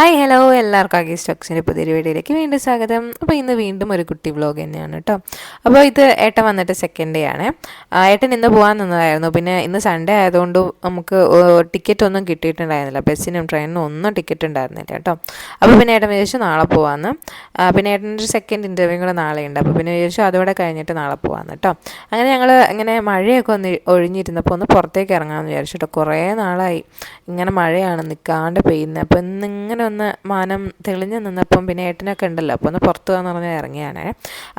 Hi hello എല്ലാവർക്കും ആകെ സ്റ്റോക്സിന്റെ പുതിയൊരു വീഡിയോയിലേക്ക് വീണ്ടും സ്വാഗതം. അപ്പോൾ ഇന്ന് വീണ്ടും ഒരു കുട്ടി വ്ലോഗ് തന്നെയാണ് കേട്ടോ. അപ്പോൾ ഇത് ഏട്ടൻ വന്നിട്ട് സെക്കൻഡ് ഡേ ആണ്. ഏട്ടൻ ഇന്ന് പോകാൻ നിന്നതായിരുന്നു. പിന്നെ ഇന്ന് സൺഡേ ആയതുകൊണ്ട് നമുക്ക് ടിക്കറ്റ് ഒന്നും കിട്ടിയിട്ടുണ്ടായിരുന്നില്ല. ബസ്സിനും ട്രെയിനിനും ഒന്നും ടിക്കറ്റ് ഉണ്ടായിരുന്നില്ല കേട്ടോ. അപ്പോൾ പിന്നെ ഏട്ടൻ വിചാരിച്ചു നാളെ പോകാമെന്ന് പിന്നെ ഏട്ടന്റെ സെക്കൻഡ് ഇന്റർവ്യൂ കൂടെ നാളെ ഉണ്ട്. അപ്പോൾ പിന്നെ വിചാരിച്ചു അതോടെ കഴിഞ്ഞിട്ട് നാളെ പോകാമെന്ന് കേട്ടോ. അങ്ങനെ ഞങ്ങൾ ഇങ്ങനെ മഴയൊക്കെ ഒന്ന് ഒഴിഞ്ഞിരുന്നപ്പോൾ ഒന്ന് പുറത്തേക്ക് ഇറങ്ങാമെന്ന് വിചാരിച്ചു കേട്ടോ. കുറേ നാളായി. ഇങ്ങനെ മഴയാണ് നിൽക്കാണ്ട് പെയ്യുന്നത് അപ്പോൾ ഇന്നിങ്ങനെ ഒന്ന് മാനം തെളിഞ്ഞ് നിന്നപ്പം പിന്നെ ഏട്ടനൊക്കെ ഉണ്ടല്ലോ അപ്പോൾ ഒന്ന് പുറത്ത് പോകാന്ന് പറഞ്ഞാൽ ഇറങ്ങിയാണ്.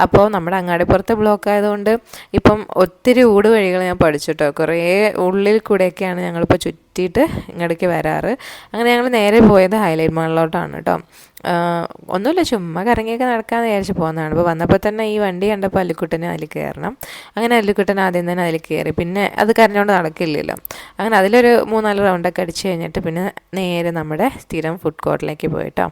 അപ്പോൾ നമ്മുടെ അങ്ങാടിപ്പുറത്ത് ബ്ലോക്ക് ആയതുകൊണ്ട് ഇപ്പം ഒത്തിരി ഊട് വഴികൾ ഞാൻ പഠിച്ചിട്ടോ കുറേ ഉള്ളിൽ കൂടെയൊക്കെയാണ് ഞങ്ങളിപ്പോൾ ചുറ്റിയിട്ട് ഇങ്ങോട്ടേക്ക് വരാറ്. അങ്ങനെ ഞങ്ങൾ നേരെ പോയത് ഹൈലൈറ്റ് മാളിലോട്ടാണ് കേട്ടോ ഒന്നുമില്ല ചുമ്മാ കറങ്ങിയൊക്കെ നടക്കാമെന്ന് വിചാരിച്ച് പോകുന്നതാണ്. അപ്പോൾ വന്നപ്പോൾ തന്നെ ഈ വണ്ടി കണ്ടപ്പോൾ അല്ലിക്കുട്ടനെ അതിൽ കയറണം അങ്ങനെ അല്ലിക്കുട്ടൻ ആദ്യം തന്നെ അതിൽ കയറി പിന്നെ അത് കരഞ്ഞുകൊണ്ട് നടക്കില്ലല്ലോ. അങ്ങനെ അതിലൊരു മൂന്നാൽ റൗണ്ടൊക്കെ അടിച്ച് കഴിഞ്ഞിട്ട് പിന്നെ നേരെ നമ്മുടെ സ്ഥിരം ഫുഡ് കോർട്ടിലേക്ക് പോയിട്ടോ.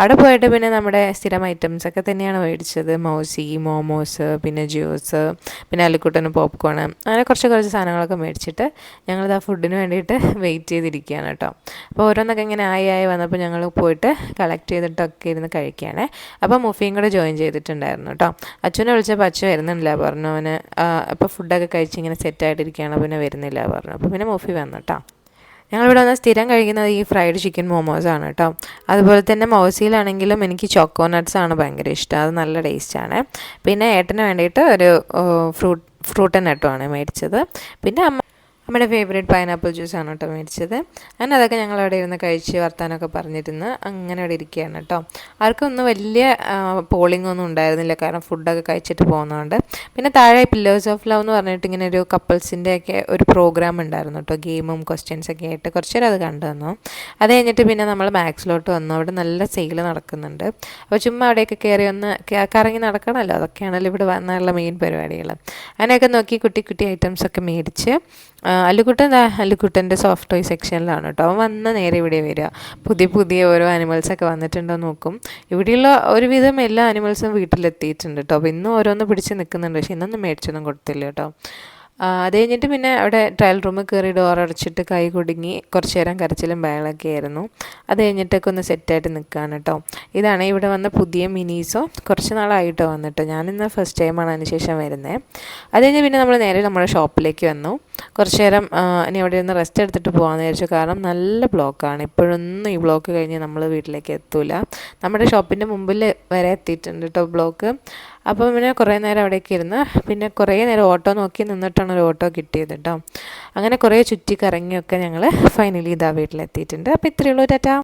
അവിടെ പോയിട്ട് പിന്നെ നമ്മുടെ സ്ഥിരം ഐറ്റംസ് ഒക്കെ തന്നെയാണ് മേടിച്ചത്. മൗസി മോമോസ് പിന്നെ ജ്യൂസ് പിന്നെ അല്ലിക്കുട്ടന് പോപ്കോൺ അങ്ങനെ കുറച്ച് കുറച്ച് സാധനങ്ങളൊക്കെ മേടിച്ചിട്ട് ഞങ്ങളിത് ആ ഫുഡിന് വേണ്ടിയിട്ട് വെയിറ്റ് ചെയ്തിരിക്കുകയാണ് കേട്ടോ. അപ്പോൾ ഓരോന്നൊക്കെ ഇങ്ങനെ ആയി ആയി വന്നപ്പോൾ ഞങ്ങൾ പോയിട്ട് കളക്ട് ചെയ്തിട്ടൊക്കെ ഇരുന്ന് കഴിക്കുകയാണ് അപ്പോൾ മുഫിയും കൂടെ ജോയിൻ ചെയ്തിട്ടുണ്ടായിരുന്നു കേട്ടോ അച്ഛനെ വിളിച്ചപ്പോൾ അച്ഛൻ വരുന്നില്ല. പറഞ്ഞു അവന് അപ്പോൾ ഫുഡൊക്കെ കഴിച്ച് ഇങ്ങനെ സെറ്റായിട്ടിരിക്കുകയാണ് പിന്നെ വരുന്നില്ല പറഞ്ഞു. അപ്പോൾ പിന്നെ മുഫി വന്നു കേട്ടോ ഞങ്ങളിവിടെ വന്ന് സ്ഥിരം കഴിക്കുന്നത് ഈ ഫ്രൈഡ് ചിക്കൻ മോമോസ് ആണ് കേട്ടോ അതുപോലെ തന്നെ മോസിയിലാണെങ്കിലും എനിക്ക് ചോക്കോനട്ട്സാണ് ആണ് ഭയങ്കര ഇഷ്ടം. അത് നല്ല ടേസ്റ്റാണ് പിന്നെ ഏട്ടന് വേണ്ടിയിട്ട് ഒരു ഫ്രൂട്ട് ഫ്രൂട്ട് നട്ടുമാണ് മേടിച്ചത്. പിന്നെ അമ്മ നമ്മുടെ ഫേവറേറ്റ് പൈനാപ്പിൾ ജ്യൂസാണ് കേട്ടോ മേടിച്ചത്. അങ്ങനെ അതൊക്കെ ഞങ്ങൾ അവിടെ ഇരുന്ന് കഴിച്ച് വർത്താനമൊക്കെ പറഞ്ഞിരുന്ന് അങ്ങനെ അവിടെ ഇരിക്കുകയാണ് കേട്ടോ. ആർക്കൊന്നും വലിയ പോളിംഗ് ഒന്നും ഉണ്ടായിരുന്നില്ല. കാരണം ഫുഡൊക്കെ കഴിച്ചിട്ട് പോകുന്നതുകൊണ്ട്. പിന്നെ താഴെ പില്ലേഴ്സ് ഓഫ് ലവ് എന്ന് പറഞ്ഞിട്ട് ഇങ്ങനെ ഒരു കപ്പിൾസിന്റെ ഒക്കെ ഒരു പ്രോഗ്രാം ഉണ്ടായിരുന്നു കേട്ടോ. ഗെയിമും ക്വസ്റ്റ്യൻസ് ഒക്കെ ആയിട്ട് കുറച്ച് നേരം അത് കണ്ടു തന്നു. അത് കഴിഞ്ഞിട്ട് പിന്നെ നമ്മൾ മാക്സിലോട്ട് വന്നു. അവിടെ നല്ല സെയിൽ നടക്കുന്നുണ്ട്. അപ്പോൾ ചുമ്മാ അവിടെയൊക്കെ കയറി ഒന്ന് കറങ്ങി നടക്കണമല്ലോ. അതൊക്കെയാണല്ലോ ഇവിടെ വന്നുള്ള മെയിൻ പരിപാടികൾ. അങ്ങനെയൊക്കെ നോക്കി കുട്ടി കുട്ടി ഐറ്റംസൊക്കെ മേടിച്ച് അല്ലുക്കുട്ടൻ അല്ലുക്കുട്ടന്റെ സോഫ്റ്റ് ടോയ് സെക്ഷനിലാണ് കേട്ടോ അവൻ വന്ന് നേരെ ഇവിടെ വരിക. പുതിയ പുതിയ ഓരോ അനിമൽസൊക്കെ വന്നിട്ടുണ്ടോ നോക്കും. ഇവിടെയുള്ള ഒരുവിധം എല്ലാ അനിമൽസും വീട്ടിലെത്തിയിട്ടുണ്ട് കേട്ടോ അപ്പോൾ ഇന്നും ഓരോന്ന് പിടിച്ച് നിൽക്കുന്നുണ്ട്. പക്ഷേ ഇന്നൊന്നും മേടിച്ചൊന്നും കൊടുത്തില്ല കേട്ടോ അത് കഴിഞ്ഞിട്ട് പിന്നെ അവിടെ ട്രയൽ റൂമിൽ കയറി ഡോർ അടച്ചിട്ട് കൈ കുടുങ്ങി കുറച്ച് നേരം കരച്ചിലും ബയലൊക്കെ ആയിരുന്നു. അത് കഴിഞ്ഞിട്ടൊക്കെ ഒന്ന് സെറ്റായിട്ട് നിൽക്കുകയാണ് കേട്ടോ ഇതാണ് ഇവിടെ വന്ന പുതിയ മിനീസോ. കുറച്ച് നാളായിട്ടോ വന്നിട്ട്. ഞാനിന്ന് ഫസ്റ്റ് ടൈമാണ് അതിന് ശേഷം വരുന്നത് അത് കഴിഞ്ഞ് പിന്നെ നമ്മൾ നേരെ നമ്മുടെ ഷോപ്പിലേക്ക് വന്നു. കുറച്ച് നേരം ഇനി അവിടെ ഇരുന്ന് റെസ്റ്റ് എടുത്തിട്ട് പോകാമെന്ന് വിചാരിച്ചു. കാരണം നല്ല ബ്ലോക്കാണ് ഇപ്പോഴൊന്നും ഈ ബ്ലോക്ക് കഴിഞ്ഞ് നമ്മൾ വീട്ടിലേക്ക് എത്തൂല. നമ്മുടെ ഷോപ്പിന്റെ മുമ്പിൽ വരെ എത്തിയിട്ടുണ്ട് കേട്ടോ ബ്ലോക്ക് അപ്പോൾ പിന്നെ കുറേ നേരം അവിടേക്ക് ഇരുന്ന് പിന്നെ കുറേ നേരം ഓട്ടോ നോക്കി നിന്നിട്ടാണ് ഒരു ഓട്ടോ കിട്ടിയത് കേട്ടോ അങ്ങനെ കുറേ ചുറ്റി കറങ്ങിയൊക്കെ ഞങ്ങൾ ഫൈനലി ഇതാ വീട്ടിലെത്തിയിട്ടുണ്ട്. അപ്പോൾ ഇത്രയേ ഉള്ളൂ. ടാറ്റാ.